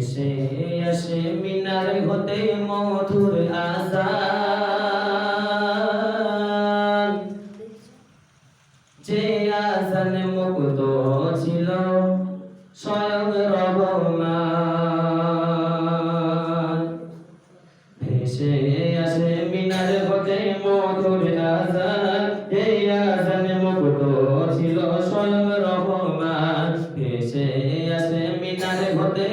ভেসে আসে মিনার হতে মধুর আজান। যে আজান মুক্ত ছিল, স্বয়ং রহমান। ভেসে আসে মিনার হতে মধুর আজান। যে আজান মুক্ত ছিল, স্বয়ং রহমান। ভেসে আসে মিনার হতে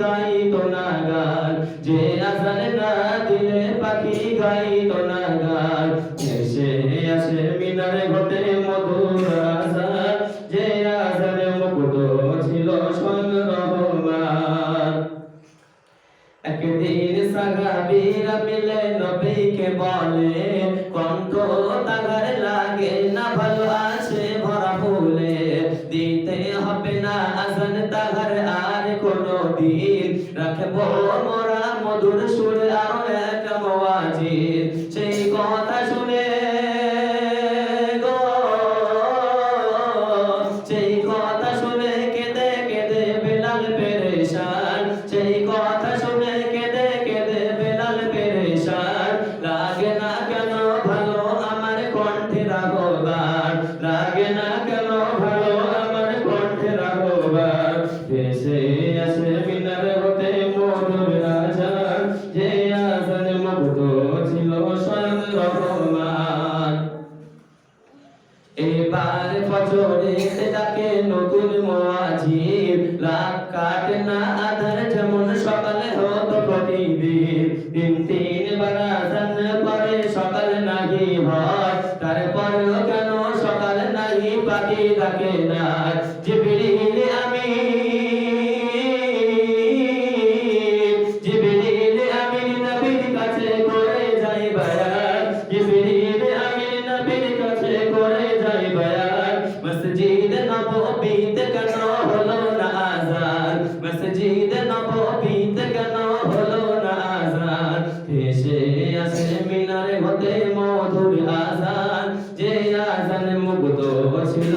গাইতো না গান যে আজান না দিলে পাখি গাইতো না গান এসে আসে মিনারে ঘটে মধুর আজান, যে আজান মুকুট ছিল একদিন সাহাবীরা মিলে নবীকে বলে, কণ্ঠ তাগার লাগে না ভালো আছে ভরা ফুলে, দিতে হবে না রাখব মোরা মধুর সুর আর এক মওয়াজির সেই কথা শুনে প্রতিদিন তিন তিন বার আজান পরে সকাল নাহি হয়। তারপরেও কেন সকাল নাহি পাখি ডাকে না? জিবরিল ভেসে আসে মিনারে হতে মধুর আজান। যে আজান মুগ্ধ ছিল